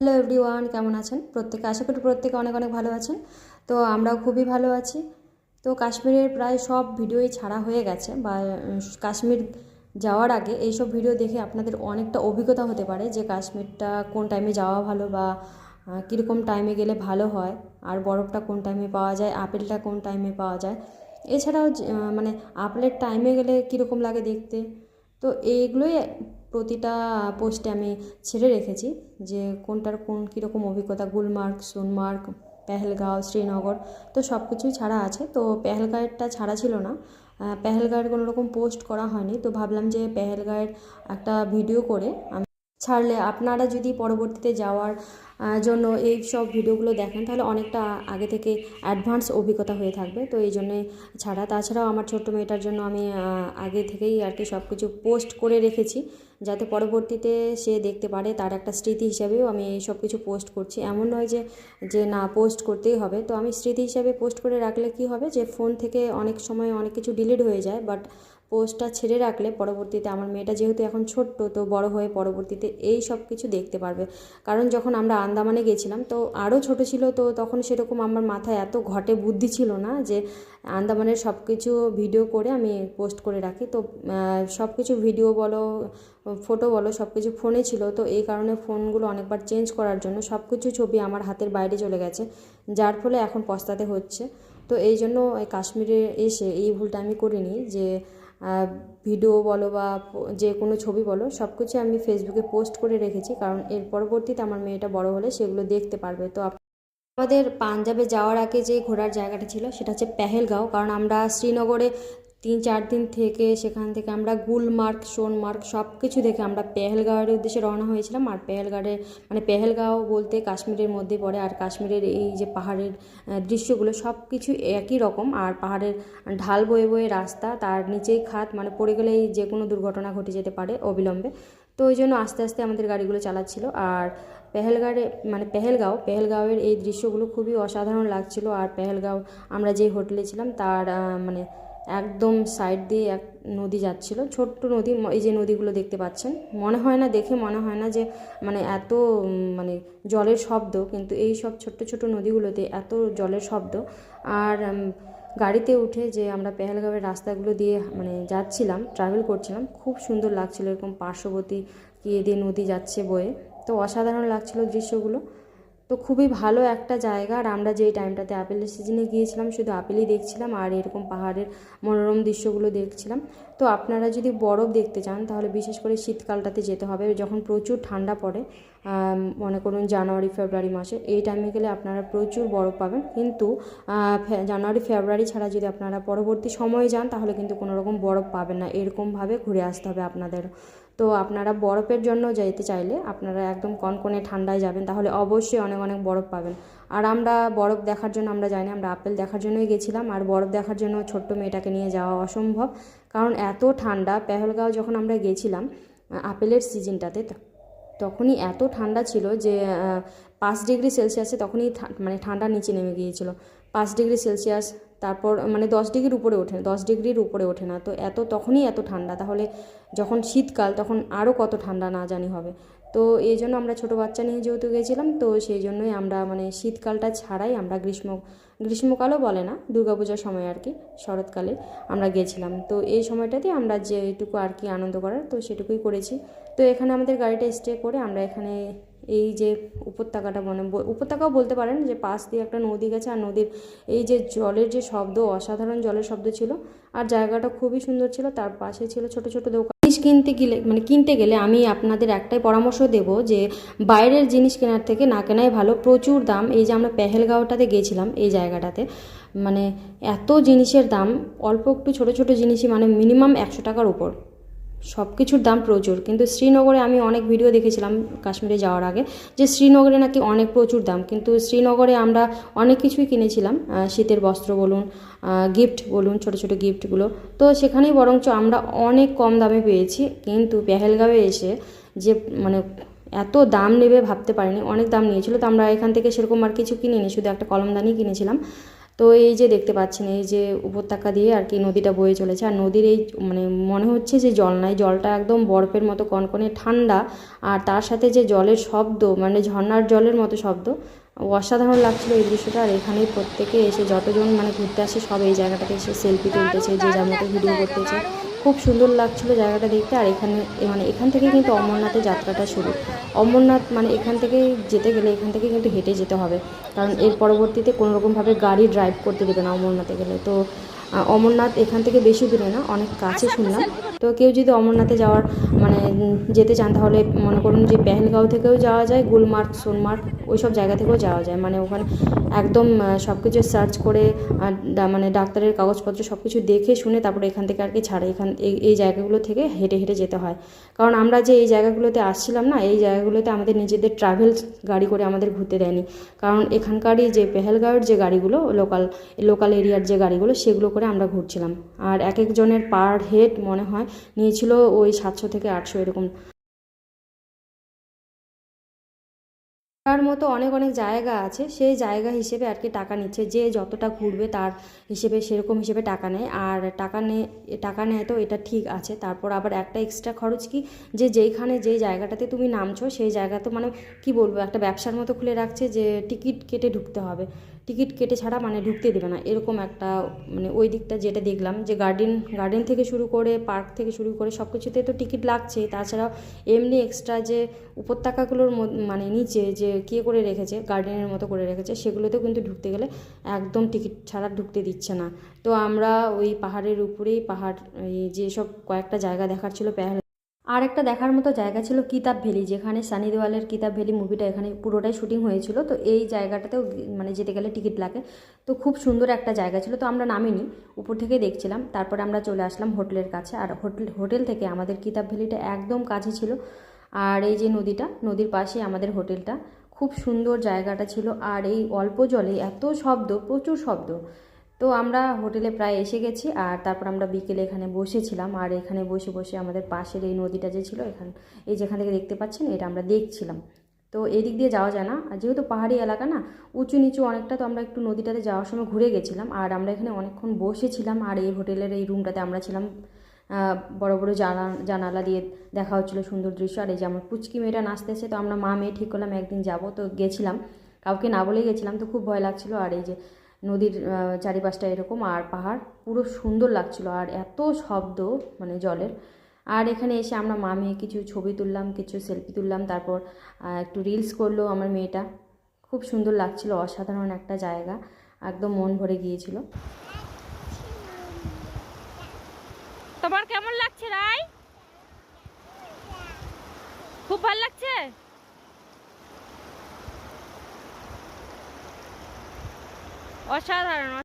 Hello every one কেমন আছেন? প্রত্যেকে, আশা করি প্রত্যেকে অনেক অনেক ভালো আছেন। তো আমরাও খুবই ভালো আছি। তো কাশ্মীরের প্রায় সব ভিডিওই ছাড়া হয়ে গেছে বা কাশ্মীর যাওয়ার আগে এইসব ভিডিও দেখে আপনাদের অনেকটা অভিজ্ঞতা হতে পারে যে কাশ্মীরটা কোন টাইমে যাওয়া ভালো বা কীরকম টাইমে গেলে ভালো হয়, আর বরফটা কোন টাইমে পাওয়া যায়, আপেলটা কোন টাইমে পাওয়া যায়। এছাড়াও মানে আপেলের টাইমে গেলে কীরকম লাগে দেখতে? তো এইগুলোই প্রতিটা পোস্টে আমি ছেড়ে রেখেছি যে কোনটার কোন কীরকম অভিজ্ঞতা, গুলমার্গ, সোনমার্গ, পেহেলগাঁও, শ্রীনগর, তো সব কিছুই ছাড়া আছে। তো পেহেলগাঁয়েরটা ছাড়া ছিল না। পেহেলগাঁয়ের কোনোরকম পোস্ট করা হয়নি। তো ভাবলাম যে পেহেলগাঁয়ের একটা ভিডিও করে ছাড়লে আপনারা যদি পরবর্তীতে যাওয়ার জন্য এই সব ভিডিওগুলো দেখেন, তাহলে অনেকটা আগে থেকে অ্যাডভান্স অভিজ্ঞতা হয়ে থাকবে। তো এই জন্যে ছাড়া। তাছাড়াও আমার ছোট্ট মেয়েটার জন্য আমি আগে থেকেই আর কি সব কিছু পোস্ট করে রেখেছি, যাতে পরবর্তীতে সে দেখতে পারে তার একটা স্মৃতি হিসাবেও আমি এই সব কিছু পোস্ট করছি। এমন নয় যে যে না পোস্ট করতেই হবে। তো আমি স্মৃতি হিসাবে পোস্ট করে রাখলে কি হবে? যে ফোন থেকে অনেক সময় অনেক কিছু ডিলিট হয়ে যায় বাট পোস্টটা ছেড়ে রাখলে পরবর্তীতে আমার মেয়েটা যেহেতু এখন ছোট্ট, তো বড় হয়ে পরবর্তীতে এই সব কিছু দেখতে পারবে। কারণ যখন আমরা আন্দামানে গেছিলাম, তো আরও ছোট ছিল, তো তখন সেরকম আমার মাথায় এত ঘটে বুদ্ধি ছিল না যে আন্দামানের সব কিছু ভিডিও করে আমি পোস্ট করে রাখি। তো সব কিছু ভিডিও বলো, ফটো বলো, সব কিছু ফোনে ছিল, তো এই কারণে ফোনগুলো অনেকবার চেঞ্জ করার জন্য সব কিছু ছবি আমার হাতের বাইরে চলে গেছে, যার ফলে এখন পস্তাতে হচ্ছে। তো এই জন্য কাশ্মীরে এসে এই ভুলটা আমি করিনি যে ভিডিও বলো বা যে কোনো ছবি বলো সব কিছু আমি ফেসবুকে পোস্ট করে রেখেছি। কারণ এর পরবর্তীতে আমার মেয়েটা বড় হলে সেগুলো দেখতে পারবে। তো আমাদের পাঞ্জাবে যাওয়ার আগে যে ঘোরার জায়গাটা ছিল, সেটা হচ্ছে পেহেলগাঁও। কারণ আমরা শ্রীনগরে তিন চার দিন থেকে সেখান থেকে আমরা গুলমার্গ, সোনমার্গ সব কিছু দেখে আমরা পেহেলগাঁওয়ের উদ্দেশ্যে রওনা হয়েছিলাম। আর পেহেলগাঁওয়ে মানে পেহেলগাঁও বলতে কাশ্মীরের মধ্যে পড়ে। আর কাশ্মীরের এই যে পাহাড়ের দৃশ্যগুলো সব কিছু একই রকম। আর পাহাড়ের ঢাল বয়ে বয়ে রাস্তা, তার নিচেই খাত মানে পড়ে গেলেই যে কোনো দুর্ঘটনা ঘটে যেতে পারে অবিলম্বে। তো ওই জন্য আস্তে আস্তে আমাদের গাড়িগুলো চালাচ্ছিল। আর পেহেলগাঁড়ে মানে পেহেলগাঁও, পেহেলগাঁওয়ের এই দৃশ্যগুলো খুবই অসাধারণ লাগছিল। আর পেহেলগাঁও, আমরা যে হোটেলে ছিলাম, তার মানে একদম সাইড দিয়ে এক নদী যাচ্ছিল, ছোট্ট নদী এই যে নদীগুলো দেখতে পাচ্ছেন। মনে হয় না, দেখে মনে হয় না যে মানে এত মানে জলের শব্দ, কিন্তু এই সব ছোট্ট ছোট্ট নদীগুলোতে এত জলের শব্দ। আর গাড়িতে উঠে যে আমরা পেহেলগাঁওয়ের রাস্তাগুলো দিয়ে মানে যাচ্ছিলাম ট্রাভেল করছিলাম, খুব সুন্দর লাগছিল। এরকম পার্শ্ববর্তী গিয়ে দিয়ে নদী যাচ্ছে বয়ে। তো অসাধারণ লাগছিল দৃশ্যগুলো। তো খুবই ভালো একটা জায়গা। আর আমরা যেই টাইমটাতে আপেলের সিজনে গিয়েছিলাম, শুধু আপেলই দেখছিলাম আর এরকম পাহাড়ের মনোরম দৃশ্যগুলো দেখছিলাম। তো আপনারা যদি বরফ দেখতে চান, তাহলে বিশেষ করে শীতকালটাতে যেতে হবে। যখন প্রচুর ঠান্ডা পড়ে মনে করুন জানুয়ারি, ফেব্রুয়ারি মাসে, এই টাইমে গেলে আপনারা প্রচুর বরফ পাবেন। কিন্তু জানুয়ারি, ফেব্রুয়ারি ছাড়া যদি আপনারা পরবর্তী সময়ে যান, তাহলে কিন্তু কোনো রকম বরফ পাবেন না। এরকমভাবে ঘুরে আসতে হবে আপনাদের। তো আপনারা বরফের জন্য যেতে চাইলে আপনারা একদম কনকনে ঠান্ডায় যাবেন, তাহলে অবশ্যই অনেক অনেক বরফ পাবেন। আর আমরা বরফ দেখার জন্য, আমরা যাইনি আমরা আপেল দেখার জন্যই গেছিলাম। আর বরফ দেখার জন্য ছোট্ট মেয়েটাকে নিয়ে যাওয়া অসম্ভব, কারণ এত ঠান্ডা, পেহলগাঁও যখন আমরা গেছিলাম আপেলের সিজনটাতে তখনই এত ঠান্ডা ছিল যে পাঁচ ডিগ্রি সেলসিয়াসে তখনই মানে ঠান্ডা নিচে নেমে গিয়েছিল। পাঁচ ডিগ্রি সেলসিয়াস তারপর মানে দশ ডিগ্রির উপরে ওঠে দশ ডিগ্রির উপরে ওঠে না। তো এত, তখনই এত ঠান্ডা। তাহলে যখন শীতকাল, তখন আরও কত ঠান্ডা না জানি হবে। তো এই জন্য আমরা ছোটো বাচ্চা নিয়ে যেহেতু গেছিলাম, তো সেই জন্যই আমরা মানে শীতকালটা ছাড়াই আমরা গ্রীষ্ম, গ্রীষ্মকালও বলে না, দুর্গাপূজার সময় আর কি, শরৎকালে আমরা গেছিলাম। তো এই সময়টাতে আমরা যেটুকু আর কি আনন্দ করার, তো সেটুকুই করেছি। তো এখানে আমাদের গাড়িটা স্টে করে আমরা এখানে এই যে উপত্যকাটা মানে উপত্যকাও বলতে পারেন যে পাশ দিয়ে একটা নদী গেছে আর নদীর এই যে জলের যে শব্দ, অসাধারণ জলের শব্দ ছিল আর জায়গাটা খুবই সুন্দর ছিল, তার পাশে ছিল ছোট ছোট দোকান। জিনিস কিনতে গেলে মানে কিনতে গেলে আমি আপনাদের একটাই পরামর্শ দেব যে বাইরের জিনিস কেনার থেকে না কেনাই ভালো। প্রচুর দাম, এই যে আমরা পেহেলগাঁওটাতে গেছিলাম এই জায়গাটাতে মানে এত জিনিসের দাম, অল্প একটু ছোট ছোট জিনিসই মানে মিনিমাম একশো টাকার উপর। সব কিছুর দাম প্রচুর। কিন্তু শ্রীনগরে আমি অনেক ভিডিও দেখেছিলাম কাশ্মীরে যাওয়ার আগে যে শ্রীনগরে নাকি অনেক প্রচুর দাম। কিন্তু শ্রীনগরে আমরা অনেক কিছুই কিনেছিলাম শীতের বস্ত্র বলুন গিফট বলুন, ছোট ছোট গিফটগুলো তো সেখানেই বরঞ্চ আমরা অনেক কম দামে পেয়েছি। কিন্তু পেহেলগাঁওয়ে এসে যে মানে এত দাম নেবে ভাবতে পারিনি। অনেক দাম নিয়েছিল। তো আমরা এখান থেকে সেরকম আর কিছু কিনিনি। শুধু একটা কলমদানি কিনেছিলাম। তো এই যে দেখতে পাচ্ছেন, এই যে উপত্যকা দিয়ে আর কি নদীটা বয়ে চলেছে। আর নদীর এই মানে মনে হচ্ছে যে জল নাই, জলটা একদম বরফের মতো কনকনে ঠান্ডা। আর তার সাথে যে জলের শব্দ মানে ঝর্নার জলের মতো শব্দ, অসাধারণ লাগছিল এই দৃশ্যটা। আর এখানে প্রত্যেকে এসে যতজন মানে ঘুরতে আসে, সব এই জায়গাটাতে এসে সেলফি তুলতেছে, যে যার মতো ভিডিও করতেছে। খুব সুন্দর লাগছিল জায়গাটা দেখতে, আর এখানে মানে এখান থেকে কিন্তু অমরনাথের যাত্রাটা শুরু। অমরনাথ মানে এখান থেকে যেতে গেলে, এখান থেকে কিন্তু হেঁটে যেতে হবে। কারণ এর পরবর্তীতে কোনোরকমভাবে গাড়ি ড্রাইভ করতে দেবে না অমরনাথে গেলে। তো অমরনাথ এখান থেকে বেশি দূরে না, অনেক কাছে শুনলাম। তো কেউ যদি অমরনাথে যাওয়ার মানে যেতে চান তাহলে মনে করুন যে পেহেলগাঁও থেকেও যাওয়া যায়, গুলমার্গ, সোনমার্গ ওই সব জায়গা থেকেও যাওয়া যায়। মানে ওখানে একদম সব কিছু সার্চ করে মানে ডাক্তারের কাগজপত্র সব কিছু দেখে শুনে তারপরে এখান থেকে আর কি ছাড়ে। এখান, এই- জায়গাগুলো থেকে হেঁটে হেঁটে যেতে হয়। কারণ আমরা যে এই জায়গাগুলোতে আসছিলাম না, এই জায়গাগুলোতে আমাদের নিজেদের ট্রাভেলস গাড়ি করে আমাদের ঘুরতে দেয়নি। কারণ এখানকারই যে পেহেলগাঁওয়ের যে গাড়িগুলো লোকাল লোকাল এরিয়ার যে গাড়িগুলো, সেগুলো করে আমরা ঘুরছিলাম। আর এক একজনের পার হেড মনে হয়, নিয়েছিল ওই সাতশো থেকে আটশো এরকম। তার মতো অনেক অনেক জায়গা আছে, সেই জায়গা হিসেবে আর কি টাকা নিচ্ছে। যে যতটা ঘুরবে তার হিসেবে সেরকম হিসেবে টাকা নেয়। আর টাকা নেয় টাকা নেয় তো এটা ঠিক আছে। তারপর আবার একটা এক্সট্রা খরচ কি? যে যেইখানে যেই জায়গাটাতে তুমি নামছো, সেই জায়গা তো মানে কি বলব, একটা ব্যবসার মতো খুলে রাখছে যে টিকিট কেটে ঢুকতে হবে। টিকিট কেটে ছাড়া মানে ঢুকতে দেবে না, এরকম একটা মানে ওই দিকটা যেটা দেখলাম যে গার্ডেন গার্ডেন থেকে শুরু করে পার্ক থেকে শুরু করে সব কিছুতে তো টিকিট লাগছেই তাছাড়াও এমনি এক্সট্রা যে উপত্যকাগুলোর মানে নিচে যে কে করে রেখেছে, গার্ডেনের মতো করে রেখেছে, সেগুলোতেও কিন্তু ঢুকতে গেলে একদম টিকিট ছাড়া ঢুকতে দিচ্ছে না। তো আমরা ওই পাহাড়ের উপরেই, পাহাড়, এই যেসব কয়েকটা জায়গা দেখার ছিল আর একটা দেখার মতো জায়গা ছিল কিতাব ভ্যালি, যেখানে সানি দেওয়ালের কিতাব ভ্যালি মুভিটা এখানে পুরোটাই শুটিং হয়েছিল। তো এই জায়গাটাতেও মানে যেতে গেলে টিকিট লাগে। তো খুব সুন্দর একটা জায়গা ছিল। তো আমরা নামিনি, উপর থেকে দেখছিলাম। তারপরে আমরা চলে আসলাম হোটেলের কাছে। আর হোটেল হোটেল থেকে আমাদের কিতাব ভ্যালিটা একদম কাছে ছিল। আর এই যে নদীটা, নদীর পাশে আমাদের হোটেলটা। খুব সুন্দর জায়গাটা ছিল। আর এই অল্প জলে এত শব্দ, প্রচুর শব্দ। তো আমরা হোটেলে প্রায় এসে গেছি আর তারপর আমরা বিকেলে এখানে বসেছিলাম আর এখানে বসে বসে আমাদের পাশের এই নদীটা যে ছিল এখান, এই যেখান থেকে দেখতে পাচ্ছেন এটা আমরা দেখছিলাম। তো এদিক দিয়ে যাওয়া যায় না। আর যেহেতু পাহাড়ি এলাকা না, উঁচু নিচু অনেকটা তো আমরা একটু নদীটাতে যাওয়ার সময় ঘুরে গেছিলাম আর আমরা এখানে অনেকক্ষণ বসেছিলাম আর এই হোটেলের এই রুমটাতে আমরা ছিলাম বড় বড় জানা, জানালা দিয়ে দেখা হচ্ছিল সুন্দর দৃশ্য। আর এই যে আমার পুচকি মেয়েটা নাচতেছে, তো আমরা মা মেয়ে ঠিক করলাম একদিন যাব। তো গেছিলাম, কাউকে না বলেই গেছিলাম, তো খুব ভয় লাগছিল। আর এই যে নদীর চারিপাশটা এরকম আর পাহাড়। পুরো সুন্দর লাগছিল আর এত শব্দ মানে জলের। আর এখানে এসে আমরা মা মেয়ে কিছু ছবি তুললাম, কিছু সেলফি তুললাম, তারপর একটু রিলস করল আমার মেয়েটা। খুব সুন্দর লাগছিল, অসাধারণ একটা জায়গা। একদম মন ভরে গিয়েছিল। তোমার কেমন লাগছে, রাই? খুব ভালো লাগছে? অসাধারণ